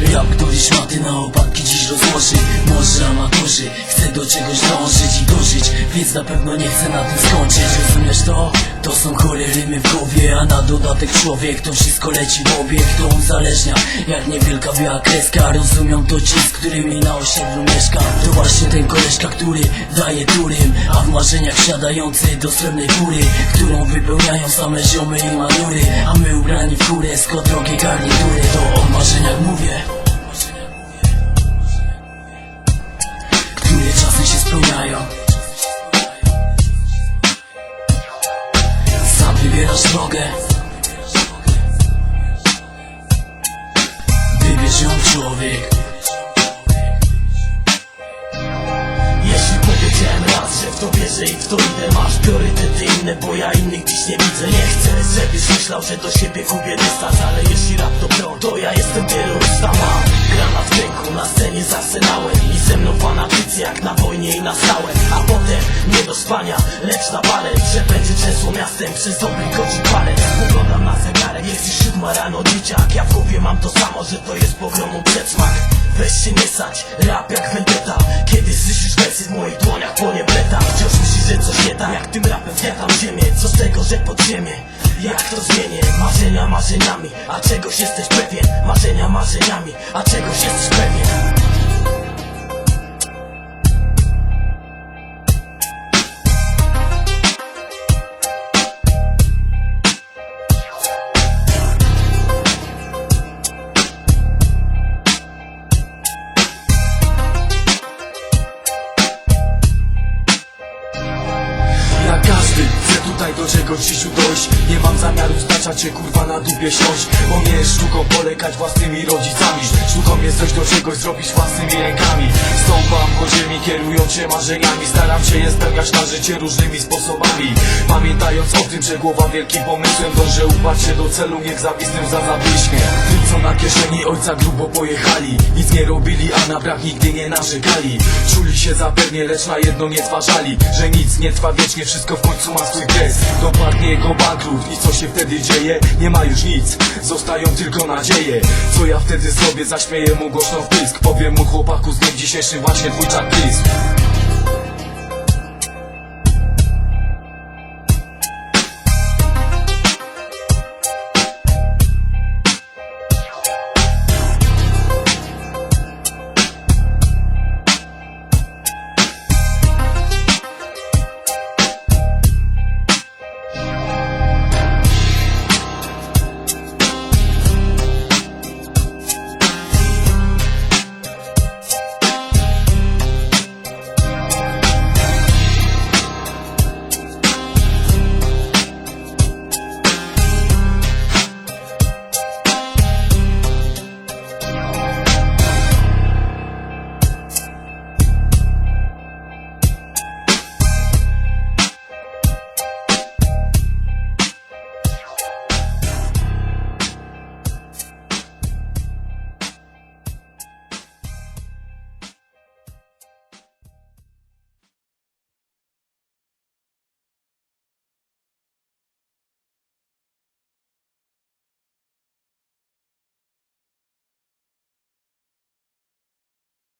Rap, który szmaty na opadki dziś rozłoży Może amatorzy, chcę do czegoś dążyć i dożyć Więc na pewno nie chcę na tym skończyć Rozumiesz to? To są A na dodatek człowiek, to wszystko leci w obieg To uzależnia, jak niewielka biała kreska Rozumią to ci, z którymi na osiedlu mieszkam To właśnie ten koleżka, który daje turym A w marzeniach siadający do srebrnej góry Którą wypełniają same ziomy i manury A my ubrani w górę, skąd drogie garnitury. To o marzeniach mówię. Które czasem się spełniają wybierasz drogę. Wybierz ją człowiek. Jeśli powiedziałem raz, że w to wierzę i w to idę Masz priorytety inne, bo ja innych dziś nie widzę. Nie żebyś myślał, że do siebie gubię dystans Ale jeśli rap to broń, to ja jestem terrorysta Mam granat w ręku, na scenie z arsenałem I ze mną fanatycy jak na wojnie i na stałe. A potem nie do spania, lecz na balet Że będzie trzęsło miastem przez dobry godzin parę. Poglądam na zegarek, jest już siódma rano dzieciak. Ja w głowie mam to samo, że to jest pogromu przedsmak Weź się nie sać, rap jak vendetta. Kiedy słyszysz wersy w moich dłoniach płonie bleta Wciąż myślisz, że coś nie tak Jak tym rapem zjadam ziemię. Co z tego, że pod ziemię Jak to zmienię? Marzenia marzeniami. A czegoś jesteś pewien? Marzenia marzeniami. A czegoś jesteś pewien do czegoś dzisiu dojść Nie mam zamiaru znaczać się kurwa na dupie siąść. Bo nie jest sztuką polegać własnymi rodzicami. Sztuką jest coś do czegoś zrobić własnymi rękami. Stąpam po ziemi kierując się marzeniami. Staram się je spełniać na życie różnymi sposobami. Pamiętając o tym, że głowa wielkim pomysłem Dążę uparć się do celu, niech zawisnę za zabliźnie. Tym co na kieszeni ojca grubo pojechali. Nic nie robili, a na brak nigdy nie narzekali. Czuli się zapewnie, lecz na jedno nie zważali. Że nic nie trwa wiecznie, wszystko w końcu ma swój kres Dopadnie jego bankrut i co się wtedy dzieje? Nie ma już nic, zostają tylko nadzieje Co ja wtedy zrobię? Zaśmieję mu głośno w pysk Powiem mu chłopaku z dniem dzisiejszym właśnie twój blisk